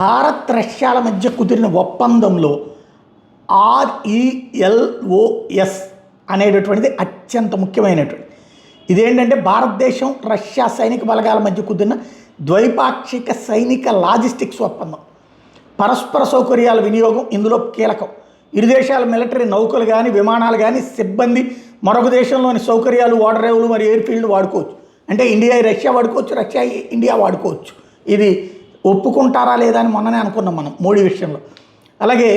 భారత్ రష్యాల మధ్య కుదిరిన ఒప్పందంలో ఆర్ఈఎల్ఓఎస్ అనేటటువంటిది అత్యంత ముఖ్యమైనటువంటి ఇదేంటంటే భారతదేశం రష్యా సైనిక బలగాల మధ్య కుదిరిన ద్వైపాక్షిక సైనిక లాజిస్టిక్స్ ఒప్పందం. పరస్పర సౌకర్యాల వినియోగం ఇందులో కీలకం. ఇరు దేశాల మిలిటరీ నౌకలు కానీ విమానాలు కానీ సిబ్బంది మరొక దేశంలోని సౌకర్యాలు ఓడరేవులు మరియు ఎయిర్ఫీల్డ్ వాడుకోవచ్చు. అంటే ఇండియా రష్యా వాడుకోవచ్చు రష్యా ఇండియా వాడుకోవచ్చు. ఇది ఒప్పుకుంటారా లేదా అని మొన్ననే అనుకున్నాం మనం మోడీ విషయంలో. అలాగే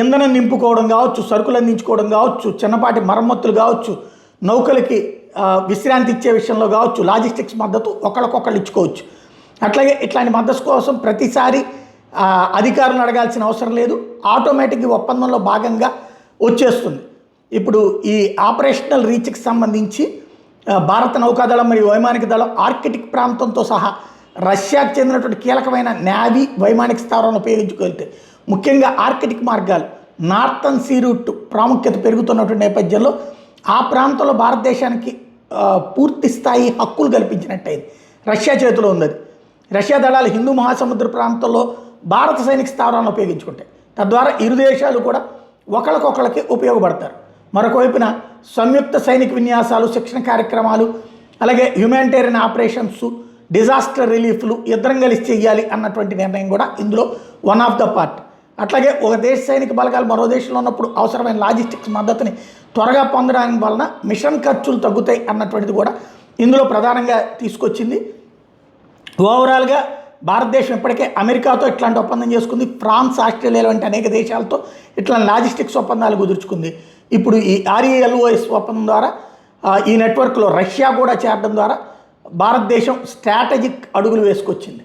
ఇంధనం నింపుకోవడం కావచ్చు సరుకులు అందించుకోవడం కావచ్చు చిన్నపాటి మరమ్మతులు కావచ్చు నౌకలకి విశ్రాంతి ఇచ్చే విషయంలో కావచ్చు లాజిస్టిక్స్ మద్దతు ఒకళ్ళకొకళ్ళు ఇచ్చుకోవచ్చు. అట్లాగే ఇట్లాంటి మద్దతు కోసం ప్రతిసారి అధికారులు అధికారులను అడగాల్సిన అవసరం లేదు. ఆటోమేటిక్ ఒప్పందంలో భాగంగా వచ్చేస్తుంది. ఇప్పుడు ఈ ఆపరేషనల్ రీచ్కి సంబంధించి భారత నౌకాదళం మరియు వైమానిక దళం ఆర్కిటిక్ ప్రాంతంతో సహా రష్యాకు చెందినటువంటి కీలకమైన నావీ వైమానిక స్థావరాలను ఉపయోగించుకెళ్తే ముఖ్యంగా ఆర్కిటిక్ మార్గాలు నార్థన్ సీ రూట్ ప్రాముఖ్యత పెరుగుతున్నటువంటి నేపథ్యంలో ఆ ప్రాంతంలో భారతదేశానికి పూర్తి స్థాయి హక్కులు కల్పించినట్టయింది. రష్యా చేతిలో ఉంది రష్యా దళాలు హిందూ మహాసముద్ర ప్రాంతంలో భారత సైనిక స్థావరాలను ఉపయోగించుకుంటాయి తద్వారా ఇరు దేశాలు కూడా ఒకరికొకరికి ఉపయోగపడతారు. మరొక వైపున సంయుక్త సైనిక విన్యాసాలు శిక్షణ కార్యక్రమాలు అలాగే హ్యుమానిటేరియన్ ఆపరేషన్స్ డిజాస్టర్ రిలీఫ్లు ఇద్దరం కలిసి చెయ్యాలి అన్నటువంటి నిర్ణయం కూడా ఇందులో వన్ ఆఫ్ ద పార్ట్ అట్లాగే ఒక దేశ సైనిక బలగాలు మరో దేశంలో ఉన్నప్పుడు అవసరమైన లాజిస్టిక్స్ మద్దతుని త్వరగా పొందడానికి వలన మిషన్ ఖర్చులు తగ్గుతాయి అన్నటువంటిది కూడా ఇందులో ప్రధానంగా తీసుకొచ్చింది. ఓవరాల్గా భారతదేశం ఇప్పటికే అమెరికాతో ఇట్లాంటి ఒప్పందం చేసుకుంది. ఫ్రాన్స్ ఆస్ట్రేలియా వంటి అనేక దేశాలతో ఇట్లాంటి లాజిస్టిక్స్ ఒప్పందాలు కుదుర్చుకుంది. ఇప్పుడు ఈ ఆర్ఈఎల్ఓఎస్ ఒప్పందం ద్వారా ఈ నెట్వర్క్లో రష్యా కూడా చేరడం ద్వారా భారతదేశం స్ట్రాటజిక్ అడుగులు వేసుకొచ్చింది.